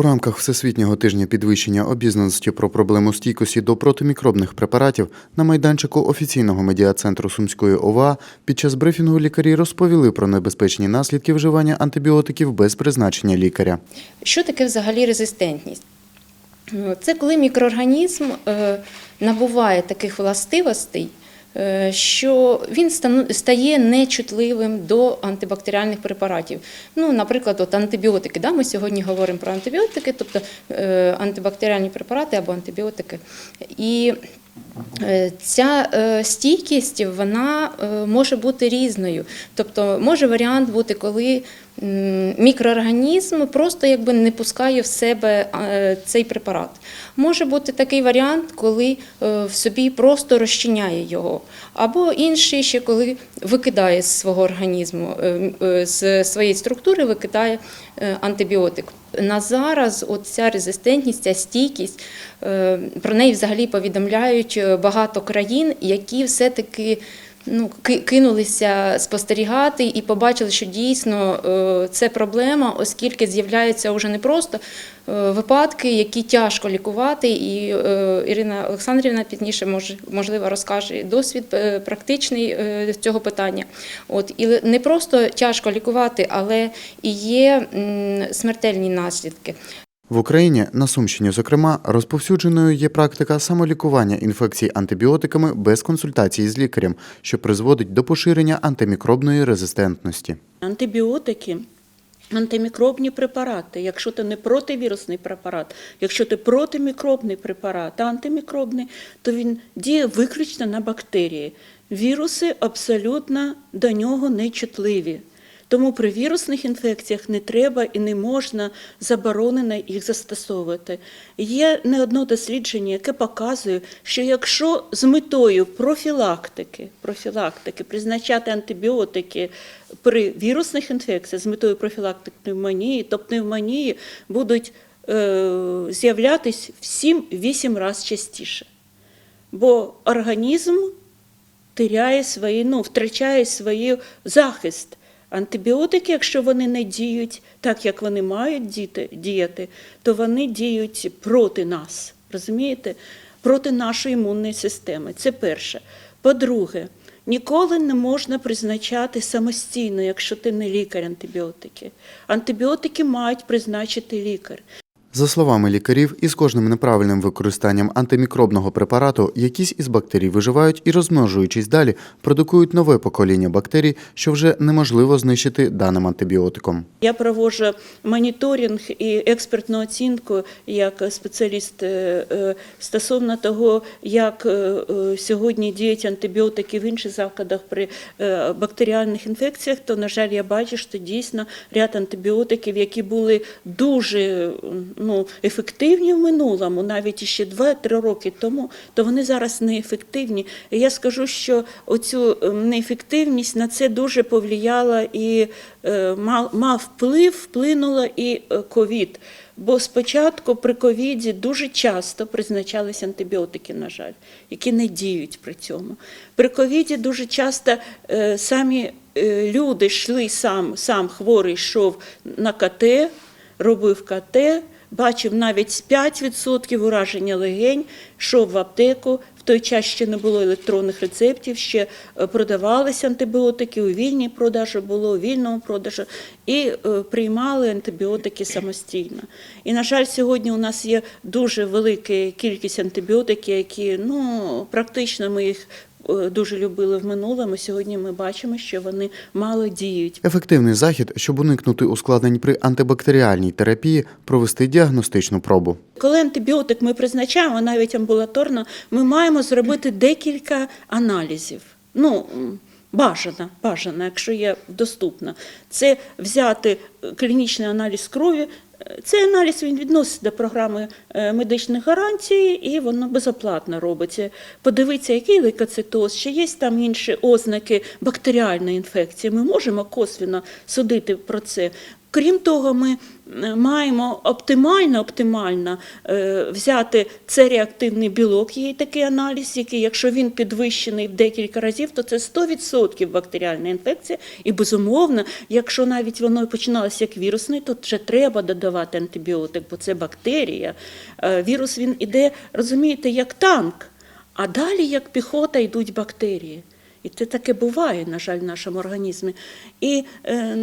У рамках Всесвітнього тижня підвищення обізнаності про проблему стійкості до протимікробних препаратів на майданчику офіційного медіа-центру Сумської ОВА під час брифінгу лікарі розповіли про небезпечні наслідки вживання антибіотиків без призначення лікаря. Що таке взагалі резистентність? Е, Це коли мікроорганізм е, набуває таких властивостей, що він стає нечутливим до антибактеріальних препаратів. Ну, наприклад, от антибіотики. Да? Ми сьогодні говоримо про антибіотики, тобто е, антибактеріальні препарати або антибіотики. І Е, Ця е, стійкість вона е, може бути різною. Тобто може варіант бути, коли мікроорганізм просто якби не пускає в себе е, цей препарат. Може бути такий варіант, коли е, в собі просто розчиняє його, або інший ще коли викидає з свого організму, е, е, з своєї структури викидає е, антибіотик. На зараз оця ця резистентність, ця стійкість, е, про неї взагалі повідомляють е, багато країн, які все-таки ну, кинулися спостерігати і побачили, що дійсно е, це проблема, оскільки з'являються вже не просто е, випадки, які тяжко лікувати. І е, Ірина Олександрівна пізніше можливо розкаже досвід практичний цього питання. От і не просто тяжко лікувати, але і є смертельні наслідки. В Україні, на Сумщині, зокрема, розповсюдженою є практика самолікування інфекцій антибіотиками без консультації з лікарем, що призводить до поширення антимікробної резистентності. Антибіотики. Антимікробні препарати, якщо це не противірусний препарат, якщо це протимікробний препарат, а антимікробний, то він діє виключно на бактерії. Віруси абсолютно до нього не чутливі. Тому при вірусних інфекціях не треба і не можна заборонено їх застосовувати. Є не одно дослідження, яке показує, що якщо з метою профілактики, профілактики призначати антибіотики при вірусних інфекціях з метою профілактики пневмонії, то пневмонії будуть е, з'являтись в 7-8 разів частіше. Бо організм теряє свої, ну, втрачає свій захист. Антибіотики, якщо вони не діють так, як вони мають діти, діяти, то вони діють проти нас, розумієте? Проти нашої імунної системи. Це перше. По-друге, ніколи не можна призначати самостійно, якщо ти не лікар антибіотики. Антибіотики мають призначити лікар. За словами лікарів, із кожним неправильним використанням антимікробного препарату якісь із бактерій виживають і, розмножуючись далі, продукують нове покоління бактерій, що вже неможливо знищити даним антибіотиком. Я проводжу моніторинг і експертну оцінку як спеціаліст е, е, стосовно того, як е, сьогодні діють антибіотики в інших закладах при бактеріальних інфекціях, то, на жаль, я бачу, що дійсно ряд антибіотиків, які були дуже ну, ефективні в минулому, навіть ще 2-3 роки тому, то вони зараз неефективні. І я скажу, що оцю е, неефективність на це дуже повлияла і е, мав, мав вплив, вплинула і е, ковід. Бо спочатку при ковіді дуже часто призначалися антибіотики, на жаль, які не діють при цьому. При ковіді дуже часто е, самі е, люди йшли сам, сам хворий йшов на КТ, робив КТ, бачив навіть 5% ураження легень, йшов в аптеку. В той час ще не було електронних рецептів, ще е, продавалися антибіотики, у вільній продажу було, у вільному продажу, і е, приймали антибіотики самостійно. І, на жаль, сьогодні у нас є дуже велика кількість антибіотиків, які ну, практично ми їх дуже любили в минулому. Сьогодні ми бачимо, що вони мало діють. Ефективний захід, щоб уникнути ускладнень при антибактеріальній терапії, провести діагностичну пробу. Коли антибіотик ми призначаємо, навіть амбулаторно, ми маємо зробити декілька аналізів. Ну, м, бажано, бажано, якщо є доступно. Це взяти е, клінічний аналіз крові. Цей аналіз він відноситься до програми е, медичних гарантій, і воно безоплатно робиться. Подивитися, який лейкоцитоз, чи є там інші ознаки бактеріальної інфекції. Ми можемо косвіно судити про це. Крім того, ми е, маємо оптимально, оптимально е, взяти це реактивний білок, є такий аналіз, який, якщо він підвищений в декілька разів, то це 100% бактеріальна інфекція. І безумовно, якщо навіть воно починалося як вірусний, то вже треба додавати антибіотик, бо це бактерія. Е, Вірус він іде, розумієте, як танк, а далі як піхота йдуть бактерії. І це таке буває, на жаль, в нашому організмі. І е,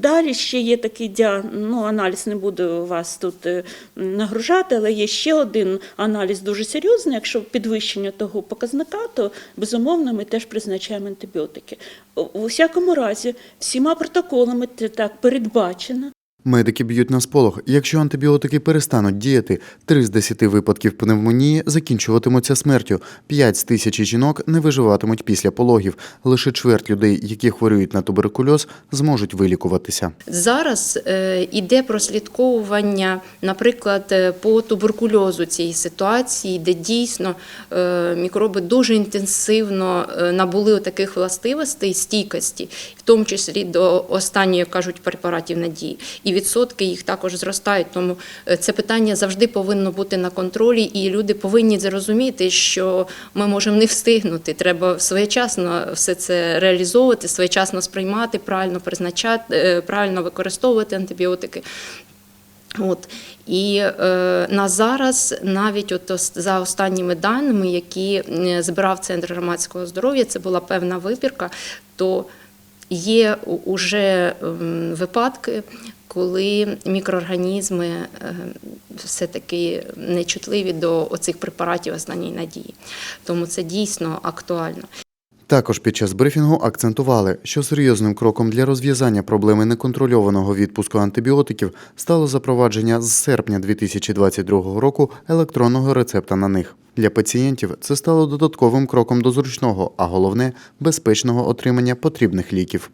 далі ще є такий ну, аналіз, не буду вас тут е, нагружати, але є ще один аналіз дуже серйозний. Якщо підвищення того показника, то безумовно ми теж призначаємо антибіотики. У всякому разі, всіма протоколами це так передбачено. Медики б'ють на сполох. Якщо антибіотики перестануть діяти, 3 з 10 випадків пневмонії закінчуватимуться смертю. 5 з тисячі жінок не виживатимуть після пологів. Лише чверть людей, які хворіють на туберкульоз, зможуть вилікуватися. Зараз е, іде прослідковування, наприклад, е, по туберкульозу цієї ситуації, де дійсно е, мікроби дуже інтенсивно набули таких властивостей стійкості, в тому числі до останньої кажуть препаратів надії. І відсотки їх також зростають. Тому е, це питання завжди повинно бути на контролі, і люди повинні зрозуміти, що ми можемо не встигнути. Треба своєчасно все це реалізовувати, своєчасно сприймати, правильно призначати, е, правильно використовувати антибіотики. От і е, на зараз, навіть от за останніми даними, які е, збирав центр громадського здоров'я, це була певна вибірка, то є уже ем, випадки, коли мікроорганізми е, все-таки нечутливі до оцих препаратів останньої надії. Тому це дійсно актуально. Також під час брифінгу акцентували, що серйозним кроком для розв'язання проблеми неконтрольованого відпуску антибіотиків стало запровадження з серпня 2022 року електронного рецепта на них. Для пацієнтів це стало додатковим кроком до зручного, а головне безпечного отримання потрібних ліків.